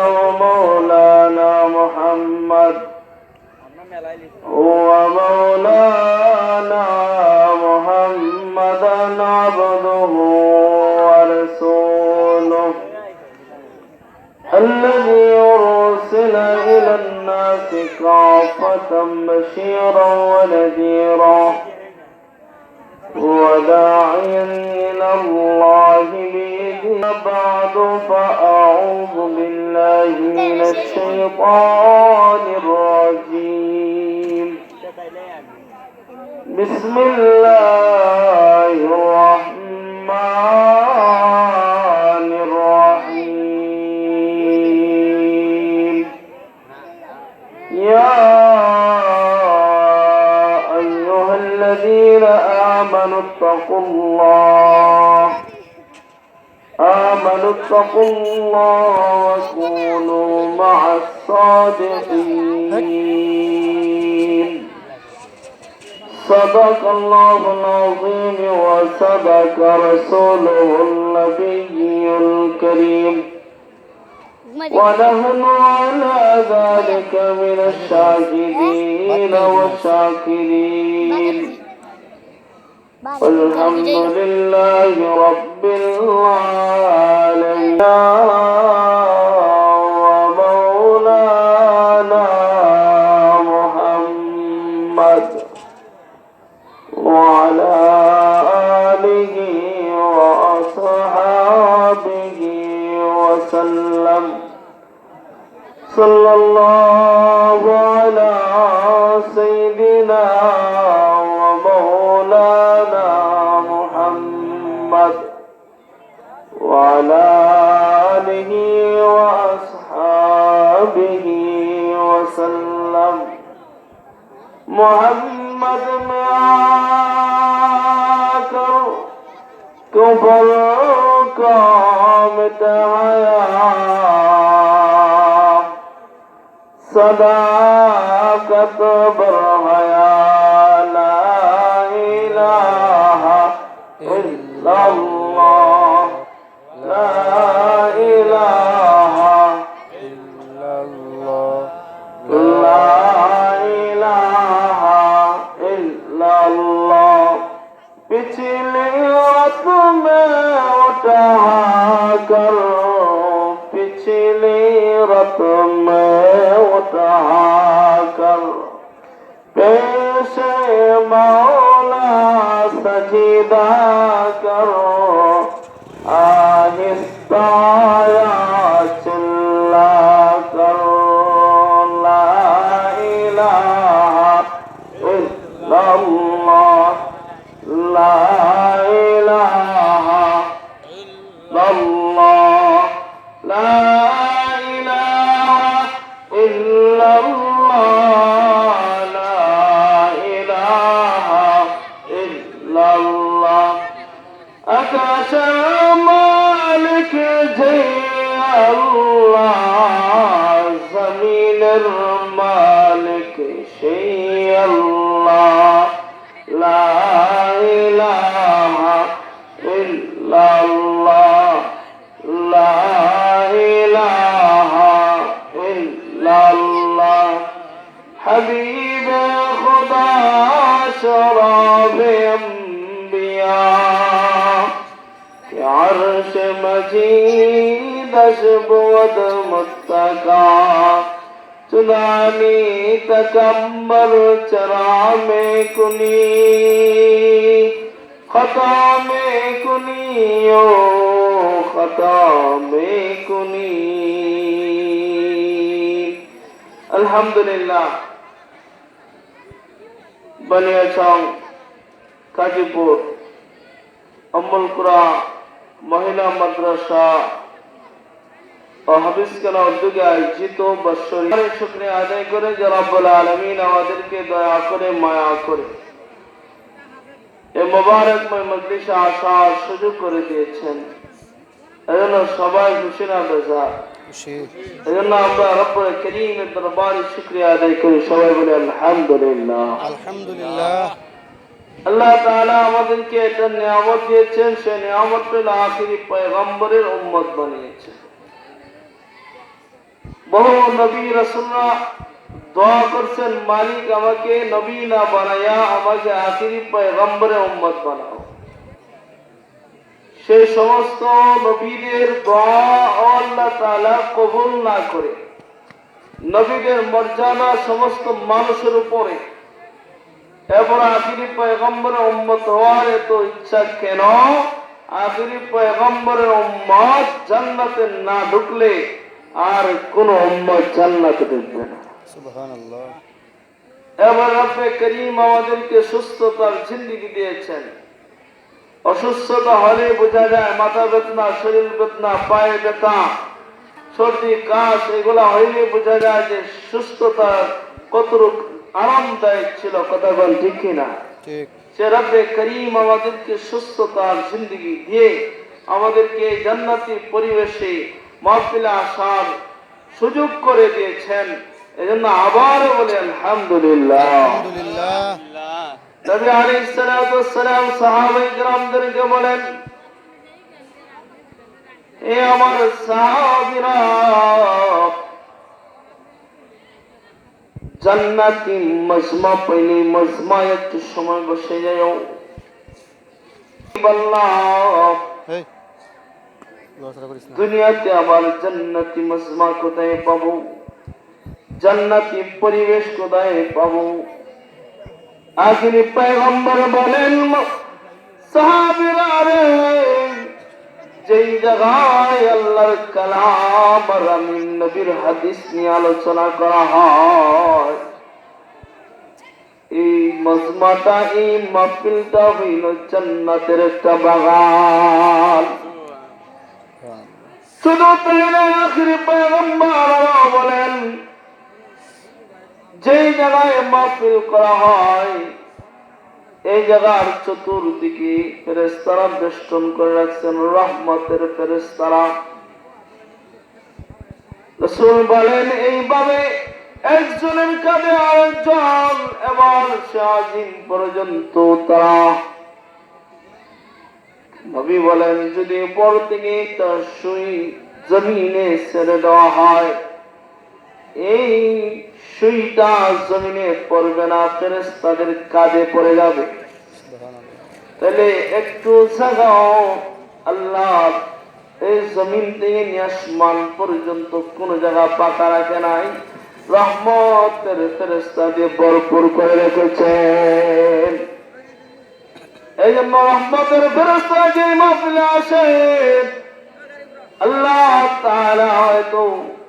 ومولانا محمد ومولانا محمدا عبده ورسوله. الذي أرسل إلى الناس كافة بشيرا ونذيرا. وداعيا إلى الله بإذن بعد فأعوذ بالله من الشيطان الرجيم. بسم الله آمنوا اتقوا الله وكونوا مع الصادقين. صدق الله العظيم وصدق رسوله النبي الكريم. ونحن على ذلك من الشاهدين والشاكرين. والحمد لله. رب العالمين. ومولانا محمد وعلى آله وأصحابه وسلم. صلى الله على سيدنا متعيا صداقة برهيا لا إله مولا سجدہ کرو آہستہ یا چلا کرو لا الہ الا اللہ لا الہ حبیب خدا شراب انبیاء کہ عرش مجید اشبود متقا چنانی تکمر چرام کنی خطا میں کنی او خطا میں کنی আলহামদুলিল্লাহ। বানিয়াচং কাজীপুর, অম্বলকুড়া, মহিলা মাদ্রাসা ও হাফিজখানা উদ্যোগে আয়োজিত বৎসরী শুক্রিয়া আদায় করে যে রব্বুল আলমিন আমাদেরকে দয়া করে, মায়া করে এ মোবারকময় মজলিসে আসার সুযোগ করে দিয়েছেন। এজন্য সবাই খুশি না বেজার এজন্য আমরা রব্বুল করিমের দরবারে শুকরিয়া আদায় করি। সবাই বলে আলহামদুলিল্লাহ। আলহামদুলিল্লাহ। আল্লাহ তাআলা আমাদেরকে এটা নিয়ামত দিয়েছেন সেই নিয়ামত হলো আখিরি পয়গম্বরের উম্মত বানিয়েছেন বহু নবী রসুলরা দোয়া করছেন মালিক আমাকে নবী না বানাইয়া আমাকে আখিরি পয়গম্বরে উম্মত বানাও। সেই সমস্ত নবীদের দোয়া আল্লাহ তাআলা কবুল না করে নবীদের মর্যাদা সমস্ত মানুষের উপরে। এরপর আখিরি পয়গম্বরের উম্মত হওয়ার এত ইচ্ছা কেন? আখিরি পয়গম্বরের উম্মত জান্নাতে না ঢুকলে আর কোন উম্মত জান্নাতে ঢুকবে না। এবার করিম আমাদেরকে সুস্থতার জিন্দিগি দিয়েছেন। অসুস্থতা হলে বোঝা যায় মাথা বেদনা শরীর বেদনা পায়ে ব্যথা সর্দি কাশ এগুলা হইলে বোঝা যায় যে সুস্থতা কতটুক আরামদায়ক ছিল কথা বল ঠিক কিনা? সে রব্বে করিম আমাদেরকে সুস্থতার জিন্দিগি দিয়ে আমাদেরকে জান্নাতি পরিবেশে মাহফিলে আসার সুযোগ করে দিয়েছেন। এজন্য আবার বলে আলহামদুলিল্লাহ। আলহামদুলিল্লাহ। নবী আলাইহিস সালাতু ওয়াস সালাম সাহাবায়ে কেরামদেরকে বলেন এ আমার সাহাবীরা জান্নাতি মজমা পেলে মজমা একটু সময় বসে যাও দুনিয়াতে আমার জান্নাতি মজমা কোথায় পাবো? জান্নাতি পরিবেশ কোথায় পাবো? আখিরি পয়গম্বর বলেন সাহাবীরা যেই জায়গায় আল্লাহর কালাম আর আমিন নবীর হাদিস নিয়ে আলোচনা করা হয়, এই মজমাটা, এই মাহফিলটা হইল জান্নাতের একটা বাগান। মাহফিল করা হয়। এই জায়গার চতুর্দিকে ফেরেস্তারা বেষ্টন করে রাখছেন, রহমতের ফেরেস্তারা রসুল বলেন, এইভাবে একজনের কাঁধে আরেকজন এবং সাজিন পর্যন্ত তারা নবী বলেন, যদি উপর থেকে তার সুই জমিনে ছেড়ে দেওয়া হয়, এই সুইটা জমিনে পড়বে না ফেরেস্তাদের কাঁধে পড়ে যাবে। তাহলে একটু জাগাও, আল্লাহ এই জমিন থেকে নিয়ে আসমান পর্যন্ত কোন জায়গা পাকা রাখে নাই। রহমতের ফেরেস্তা দিয়ে ভরপুর করে রেখেছেন। এই জন্য রহমতের ফেরেস্তা যে মাহফিলে আসেন। আল্লাহ তাআলা হয়তো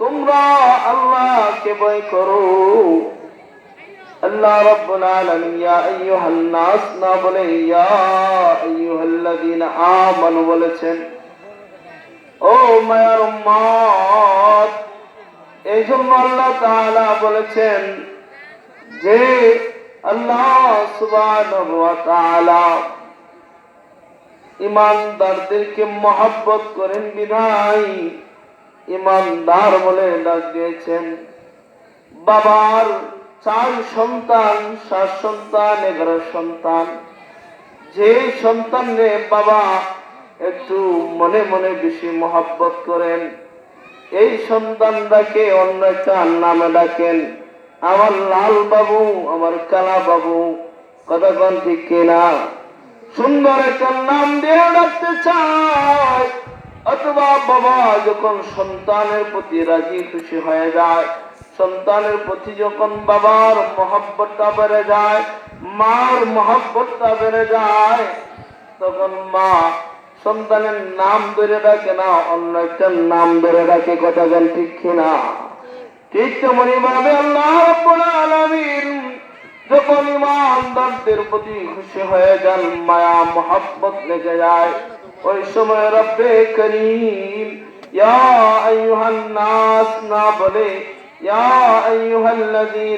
তোমরা আল্লাহকে ভয় করো। আল্লাহ রাব্বুল আলামিন, ইয়া আইয়ুহান নাস না বলে ইয়া আইয়ুহাল্লাযীনা আমানু বলেছেন, ও মায়ার উম্মত এই জন্য আল্লাহ তাআলা বলেছেন যে আল্লাহ সুবহানাহু ওয়া তাআলা ইমানদারদেরকে মহব্বত করেন বিধায় ইমানদার বলে ডাক দিয়েছেন। বাবার চার সন্তান, সাত সন্তান, এগারো সন্তান। যে সন্তানরে বাবা একটু মনে মনে বেশি মহব্বত করেন। এই সন্তানটাকে অন্য একটা নামে ডাকেন। আমার লাল বাবু, আমার কালা বাবু, কথা ঠিক কিনা? সুন্দর একটা নাম দিয়ে ডাকতে অথবা বাবা যখন সন্তানের প্রতি রাজি খুশি হয়ে যায়, সন্তানের প্রতি যখন বাবার মহব্বতটা বেড়ে যায়, মার মহব্বতটা বেড়ে যায়, তখন মা সন্তানের নাম ধরে ডাকে না, অন্য একটা নাম ধরে ডাকে, কথা বল ঠিক কিনা? ঠিক তেমনি ভাবে আল্লাহ আলামিন যখন ইমানদারদের প্রতি খুশি হয়ে যান, মায়া, মহাব্বত লেগে যায় ওই সময় রব্বে করিম ইয়া আইয়ুহান নাস না বলে ইয়া আইয়ুহাল্লাযীনা